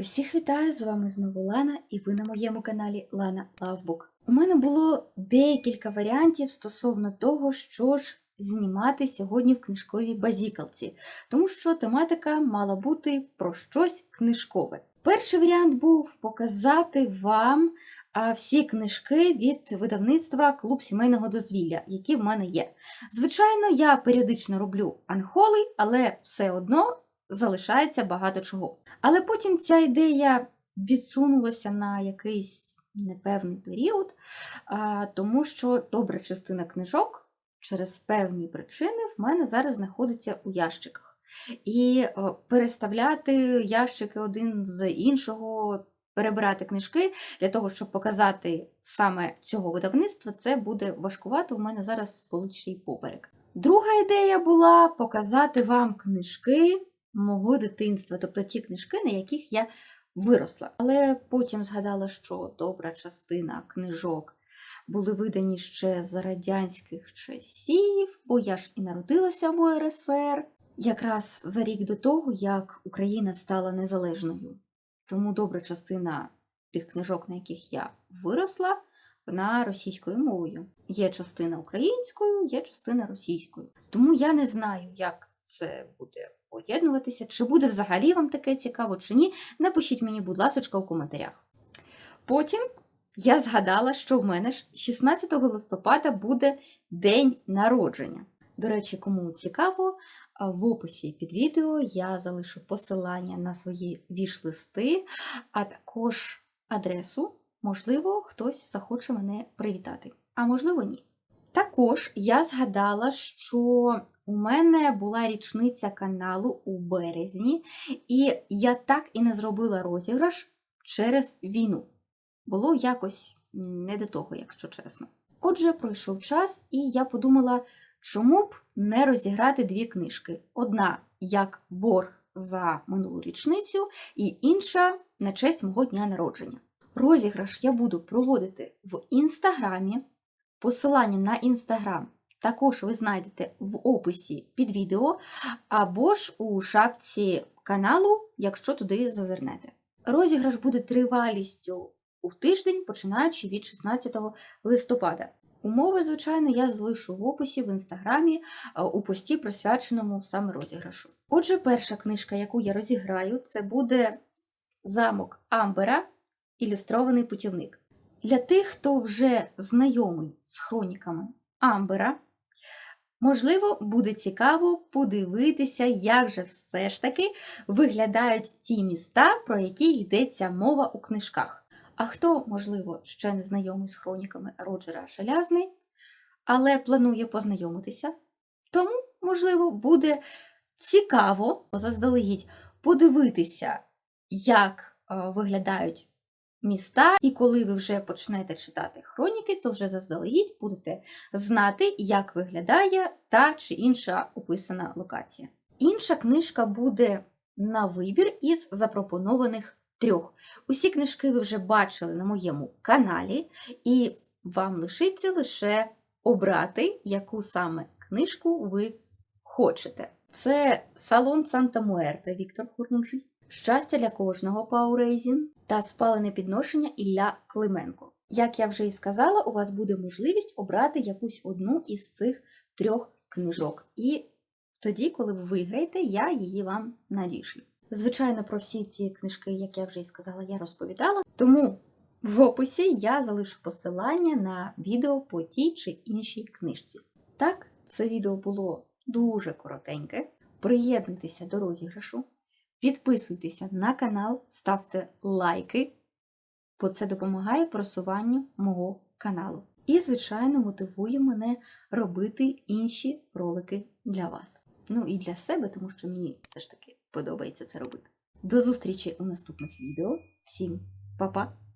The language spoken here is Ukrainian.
Усіх вітаю! З вами знову Лана, і ви на моєму каналі Лана Лавбук. У мене було декілька варіантів стосовно того, що ж знімати сьогодні в книжковій базікалці, тому що тематика мала бути про щось книжкове. Перший варіант був показати вам всі книжки від видавництва Клуб сімейного дозвілля, які в мене є. Звичайно, я періодично роблю анхоли, але все одно залишається багато чого. Але потім ця ідея відсунулася на якийсь непевний період, тому що добра частина книжок через певні причини в мене зараз знаходиться у ящиках. І переставляти ящики один з іншого, перебирати книжки для того, щоб показати саме цього видавництва, це буде важкувато. У мене зараз болить поперек. Друга ідея була показати вам книжки мого дитинства, тобто ті книжки, на яких я виросла. Але потім згадала, що добра частина книжок були видані ще за радянських часів, бо я ж і народилася в УРСР, якраз за рік до того, як Україна стала незалежною. Тому добра частина тих книжок, на яких я виросла, вона російською мовою. Є частина українською, є частина російською. Тому я не знаю, як це буде поєднуватися, чи буде взагалі вам таке цікаво, чи ні. Напишіть мені, будь ласка, у коментарях. Потім я згадала, що в мене ж 16 листопада буде день народження. До речі, кому цікаво, в описі під відео я залишу посилання на свої віш-листи, а також адресу. Можливо, хтось захоче мене привітати, а можливо, ні. Також я згадала, що у мене була річниця каналу у березні, і я так і не зробила розіграш через війну. Було якось не до того, якщо чесно. Отже, пройшов час, і я подумала, чому б не розіграти дві книжки: одна як борг за минулу річницю, і інша на честь мого дня народження. Розіграш я буду проводити в інстаграмі. Посилання на інстаграм також ви знайдете в описі під відео, або ж у шапці каналу, якщо туди зазирнете. Розіграш буде тривалістю у тиждень, починаючи від 16 листопада. Умови, звичайно, я залишу в описі в інстаграмі у пості, присвяченому саме розіграшу. Отже, перша книжка, яку я розіграю, це буде замок Амбера, ілюстрований путівник. Для тих, хто вже знайомий з хроніками Амбера, можливо, буде цікаво подивитися, як же все ж таки виглядають ті міста, про які йдеться мова у книжках. А хто, можливо, ще не знайомий з хроніками Роджера Шелязни, але планує познайомитися, тому, можливо, буде цікаво заздалегідь подивитися, як виглядають міста, і коли ви вже почнете читати хроніки, то вже заздалегідь будете знати, як виглядає та чи інша описана локація. Інша книжка буде на вибір із запропонованих трьох. Усі книжки ви вже бачили на моєму каналі, і вам лишиться лише обрати, яку саме книжку ви хочете. Це Салон Санта Муерте Віктор Хурмужий. Щастя для кожного Паурейзін та спалене підношення Ілля Клименко. Як я вже і сказала, у вас буде можливість обрати якусь одну із цих трьох книжок. І тоді, коли ви виграєте, я її вам надішлю. Звичайно, про всі ці книжки, як я вже і сказала, я розповідала. Тому в описі я залишу посилання на відео по тій чи іншій книжці. Так, це відео було дуже коротеньке. Приєднуйтеся до розіграшу. Підписуйтеся на канал, ставте лайки, бо це допомагає просуванню мого каналу. І, звичайно, мотивує мене робити інші ролики для вас. Ну і для себе, тому що мені все ж таки подобається це робити. До зустрічі у наступних відео. Всім па-па!